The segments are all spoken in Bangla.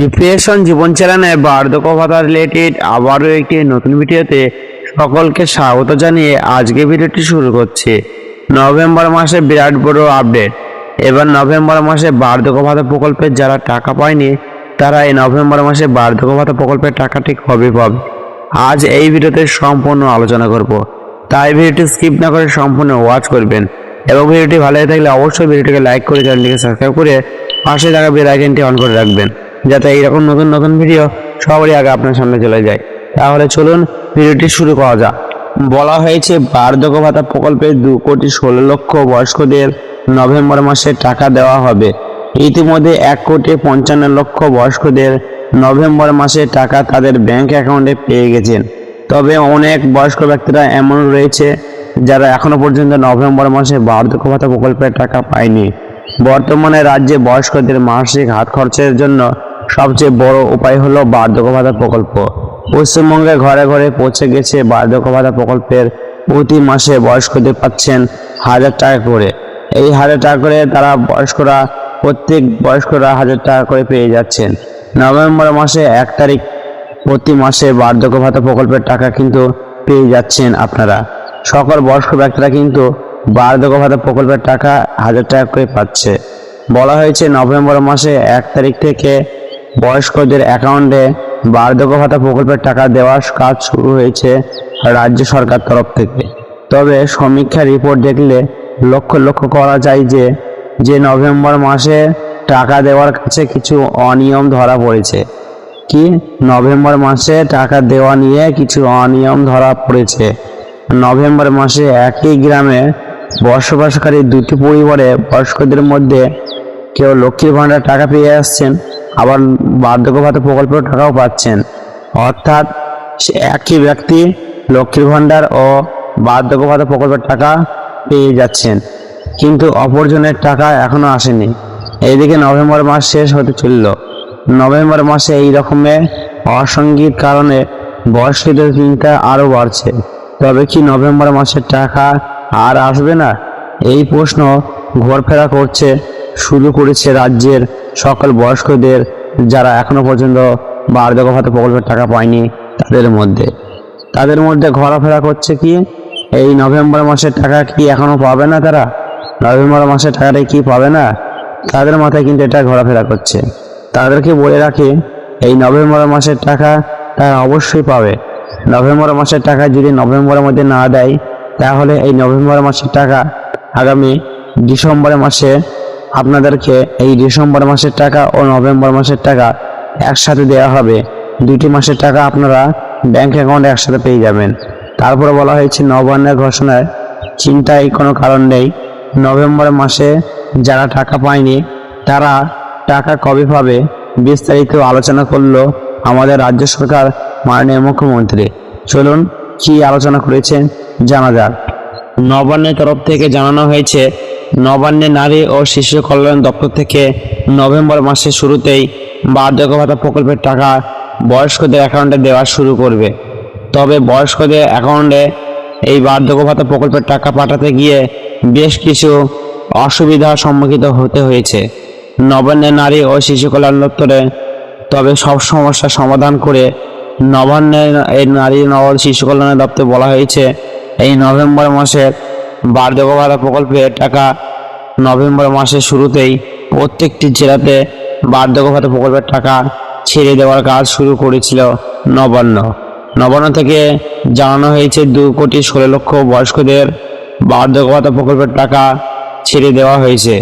ডিপ্রেশন জীবন চালানে বার্ধক্য ভাতা রিলেটেড আবারও একটি নতুন ভিডিওতে সকলকে স্বাগত জানিয়ে আজকে ভিডিওটি শুরু করছি। নভেম্বর মাসে বিরাট বড় আপডেট এবার নভেম্বর মাসে বার্ধক্য ভাতা প্রকল্পের যারা টাকা পায়নি, তারা এই নভেম্বর মাসে বার্ধক্য ভাতা প্রকল্পের টাকাটি কবে পাবে? আজ এই ভিডিওতে সম্পূর্ণ আলোচনা করব। তাই ভিডিওটি স্কিপ না করে সম্পূর্ণ ওয়াচ করবেন। এবং ভিডিওটি ভালো থাকলে অবশ্যই ভিডিওটিকে লাইক করে চ্যানেলটিকে সাবস্ক্রাইব করে পাশে থাকা বেল আইকনটি অন করে রাখবেন। যাতে এইরকম নতুন নতুন ভিডিও সবারই আগে আপনার সামনে চলে যায়। তাহলে চলুন ভিডিওটি শুরু করা যাক। বলা হয়েছে, বার্ধক্য ভাতা প্রকল্পে দু কোটি ষোলো লক্ষ বয়স্কদের নভেম্বর মাসে টাকা দেওয়া হবে। ইতিমধ্যে এক কোটি পঞ্চান্ন লক্ষ বয়স্কদের নভেম্বর মাসে টাকা তাদের ব্যাংক অ্যাকাউন্টে পেয়ে গেছেন। তবে অনেক বয়স্ক ব্যক্তিরা এমন রয়েছে যারা এখনও পর্যন্ত নভেম্বর মাসে বার্ধক্য ভাতা প্রকল্পের টাকা পায়নি। বর্তমানে রাজ্যে বয়স্কদের মাসিক হাত খরচের জন্য সবচেয়ে বড় উপায় হলো বার্ধক্য ভাতা প্রকল্প। পশ্চিমবঙ্গে ঘরে ঘরে পৌঁছে গেছে বার্ধক্য ভাতা প্রকল্পের প্রতি মাসে বয়স্কদের পাচ্ছেন হাজার টাকা করে। এই হাজার টাকা করে তারা বয়স্করা, প্রত্যেক বয়স্করা হাজার টাকা করে পেয়ে যাচ্ছেন। নভেম্বর মাসে এক তারিখ প্রতি মাসে বার্ধক্য ভাতা প্রকল্পের টাকা কিন্তু পেয়ে যাচ্ছেন আপনারা। সকল বয়স্ক ব্যক্তিরা কিন্তু বার্ধক্য ভাতা প্রকল্পের টাকা হাজার টাকা করে পাচ্ছে। বলা হয়েছে নভেম্বর মাসে এক তারিখ থেকে বয়স্কদের অ্যাকাউন্টে বার্ধক্য ভাতা প্রকল্পের টাকা দেওয়ার কাজ শুরু হয়েছে রাজ্য সরকার তরফ থেকে। তবে সমীক্ষা রিপোর্ট দেখলে লক্ষ্য লক্ষ্য করা যায় যে যে নভেম্বর মাসে টাকা দেওয়ার কাছে কিছু অনিয়ম ধরা পড়েছে। কি? নভেম্বর মাসে টাকা দেওয়া নিয়ে কিছু অনিয়ম ধরা পড়েছে। নভেম্বর মাসে একই গ্রামে বসবাসকারী দুটি পরিবারে বয়স্কদের মধ্যে কেউ লক্ষ্মীর ভাণ্ডার টাকা পেয়ে আসছেন। আবার বার্ধক্য ভাতা প্রকল্পের টাকাও পাচ্ছেন। অর্থাৎ একই ব্যক্তি লক্ষ্মীর ভাণ্ডার ও বার্ধক্য ভাতা প্রকল্পের টাকা পেয়ে যাচ্ছেন। কিন্তু অপরজনের টাকা এখনও আসেনি। এইদিকে নভেম্বর মাস শেষ হতে চলল। নভেম্বর মাসে এই রকমের অসঙ্গীত কারণে বয়স্কদের চিন্তা আরও বাড়ছে। তবে কি নভেম্বর মাসের টাকা আর আসবে না? এই প্রশ্ন ঘোরফেরা করছে, শুরু করেছে রাজ্যের সকল বয়স্কদের যারা এখনও পর্যন্ত বার্ধক্য ভাতা প্রকল্পের টাকা পায়নি, তাদের মধ্যে। তাদের মধ্যে ঘোরাফেরা করছে কি, এই নভেম্বর মাসের টাকা কি এখনও পাবে না তারা? নভেম্বর মাসের টাকাটা কি পাবে না? তাদের মাথায় কিন্তু এটা ঘোরাফেরা করছে। তাদেরকে বলে রাখে, এই নভেম্বর মাসের টাকা তারা অবশ্যই পাবে। নভেম্বর মাসের টাকা যদি নভেম্বরের মধ্যে না দেয়, তাহলে এই নভেম্বর মাসের টাকা আগামী ডিসেম্বর মাসে আপনাদেরকে এই ডিসেম্বর মাসের টাকা ও নভেম্বর মাসের টাকা একসাথে দেওয়া হবে। দুটি মাসের টাকা আপনারা ব্যাংক অ্যাকাউন্টে একসাথে পেয়ে যাবেন। তারপরে বলা হয়েছে, নবান্নের ঘোষণায় চিন্তায় কোনো কারণ নেই। নভেম্বর মাসে যারা টাকা পায়নি, তারা টাকা কবে পাবে বিস্তারিত আলোচনা করল আমাদের রাজ্য সরকার মাননীয় মুখ্যমন্ত্রী। চলুন, কি আলোচনা করেছেন জানা যাক। নবান্নের তরফ থেকে জানানো হয়েছে নবান্নে নারী ও শিশু কল্যাণ দপ্তর থেকে নভেম্বর মাসের শুরুতেই বার্ধক্য ভাতা প্রকল্পের টাকা বয়স্কদের অ্যাকাউন্টে দেওয়া শুরু করবে। তবে বয়স্কদের অ্যাকাউন্টে এই বার্ধক্য ভাতা প্রকল্পের টাকা পাঠাতে গিয়ে বেশ কিছু অসুবিধার সম্মুখীন হতে হয়েছে। নবান্নে নারী ও শিশু কল্যাণ দপ্তরে তবে সব সমস্যার সমাধান করে নবান্নের এই নারী নব শিশু কল্যাণ দপ্তরে বলা হয়েছে, এই নভেম্বর মাসের বার্ধক্য ভাতা প্রকল্পের টাকা নভেম্বর মাসের শুরুতেই প্রত্যেকটি জেলাতে বার্ধক্য ভাতা প্রকল্পের টাকা ছেড়ে দেওয়ার কাজ শুরু করেছিল নবান্ন। নবান্ন থেকে জানানো হয়েছে দু কোটি ষোলো লক্ষ বয়স্কদের বার্ধক্য ভাতা প্রকল্পের টাকা ছেড়ে দেওয়া হয়েছে।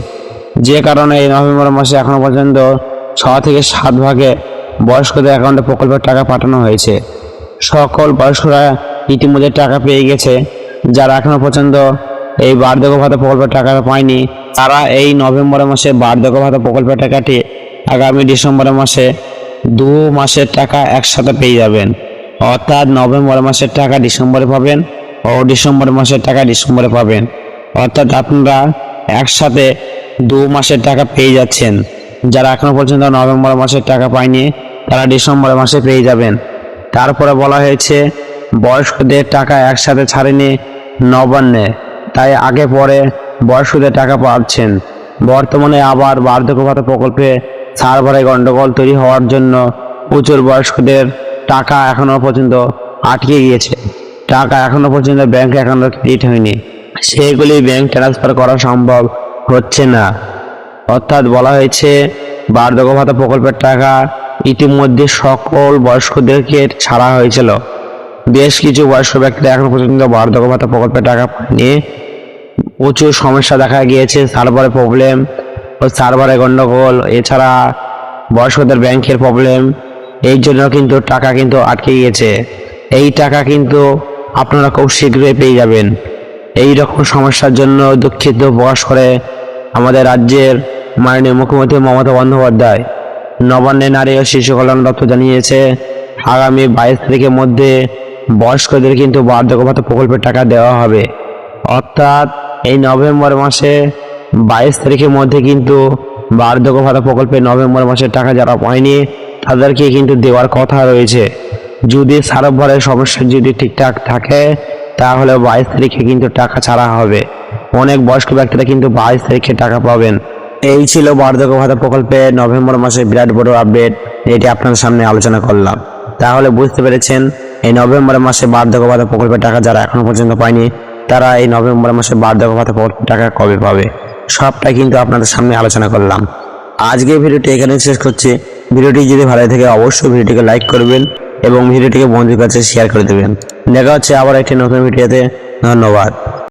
যে কারণে এই নভেম্বর মাসে এখনও পর্যন্ত ছ থেকে সাত ভাগে বয়স্কদের অ্যাকাউন্টে প্রকল্পের টাকা পাঠানো হয়েছে। সকল বয়স্করা ইতিমধ্যে টাকা পেয়ে গেছে, যারা এখনও পর্যন্ত এই বার্ধক্য ভাতা প্রকল্পের টাকা পায়নি। তারা এই নভেম্বর মাসে বার্ধক্য ভাতা প্রকল্পের টাকাটি আগামী ডিসেম্বর মাসে দু মাসের টাকা একসাথে পেয়ে যাবেন। অর্থাৎ নভেম্বর মাসের টাকা ডিসেম্বরে পাবেন ও ডিসেম্বর মাসের টাকা ডিসেম্বরে পাবেন। অর্থাৎ আপনারা একসাথে দু মাসের টাকা পেয়ে যাচ্ছেন। যারা এখনও পর্যন্ত নভেম্বর মাসের টাকা পায়নি, তারা ডিসেম্বর মাসে পেয়ে যাবেন। তারপরে বলা হয়েছে, বয়স্কদের টাকা একসাথে ছাড়েনি নবান্নে। তাই আগে পরে বয়স্কদের টাকা পাচ্ছেন। বর্তমানে আবার বার্ধক্য ভাতা প্রকল্পে সার্ভারে গন্ডগোল তৈরি হওয়ার জন্য প্রচুর বয়স্কদের টাকা এখনও পর্যন্ত আটকে গিয়েছে। টাকা এখনও পর্যন্ত ব্যাংক অ্যাকাউন্টে ক্রেডিট হয়নি। সেগুলি ব্যাংক ট্রান্সফার করা সম্ভব হচ্ছে না। অর্থাৎ বলা হয়েছে বার্ধক্য ভাতা প্রকল্পের টাকা ইতিমধ্যে সকল বয়স্কদেরকে ছাড়া হয়েছিল। বেশ কিছু বয়স্ক ব্যক্তিরা এখন পর্যন্ত বার্ধক্য ভাতা প্রকল্পের টাকা পায়নি। প্রচুর সমস্যা দেখা গিয়েছে, সার্ভারে প্রবলেম ও সার্ভারে গন্ডগোল। এছাড়া বয়স্কদের ব্যাংকের প্রবলেম, এই জন্য কিন্তু টাকা কিন্তু আটকে গিয়েছে। এই টাকা কিন্তু আপনারা খুব শীঘ্রই পেয়ে যাবেন। এই রকম সমস্যার জন্য দুঃখিত প্রকাশ করে আমাদের রাজ্যের মাননীয় মুখ্যমন্ত্রী মমতা বন্দ্যোপাধ্যায়। নবান্নে নারী ও শিশু কল্যাণ দপ্তর জানিয়েছে, আগামী বাইশ তারিখের মধ্যে বয়স্কদের কিন্তু বার্ধক্য ভাতা প্রকল্পের টাকা দেওয়া হবে। অর্থাৎ এই নভেম্বর মাসে বাইশ তারিখের মধ্যে কিন্তু বার্ধক্য ভাতা প্রকল্পে নভেম্বর মাসের টাকা যারা পায়নি, তাদেরকে কিন্তু দেওয়ার কথা রয়েছে। যদি সার্ভারের সমস্যা যদি ঠিকঠাক থাকে, তাহলে বাইশ তারিখে কিন্তু টাকা ছাড়া হবে। অনেক বয়স্ক ব্যক্তিরা কিন্তু বাইশ তারিখে টাকা পাবেন। এই ছিল বার্ধক্য ভাতা প্রকল্পে নভেম্বর মাসে বিরাট বড় আপডেট। এটি আপনার সামনে আলোচনা করলাম। তাহলে বুঝতে পেরেছেন এই নভেম্বর মাসে বার্ধক্য ভাতা প্রকল্পের টাকা যারা এখনও পর্যন্ত পায়নি, তারা এই নভেম্বর মাসে বার্ধক্য ভাতা প্রকল্পের টাকা কবে পাবে? সবটাই কিন্তু আপনাদের সামনে আলোচনা করলাম। আজকে ভিডিওটি এখানে শেষ করছি। ভিডিওটি যদি ভালো থাকে, অবশ্যই ভিডিওটিকে লাইক করবেন এবং ভিডিওটিকে বন্ধুর কাছে শেয়ার করে দেবেন। দেখা হচ্ছে আবার একটি নতুন ভিডিওতে। ধন্যবাদ।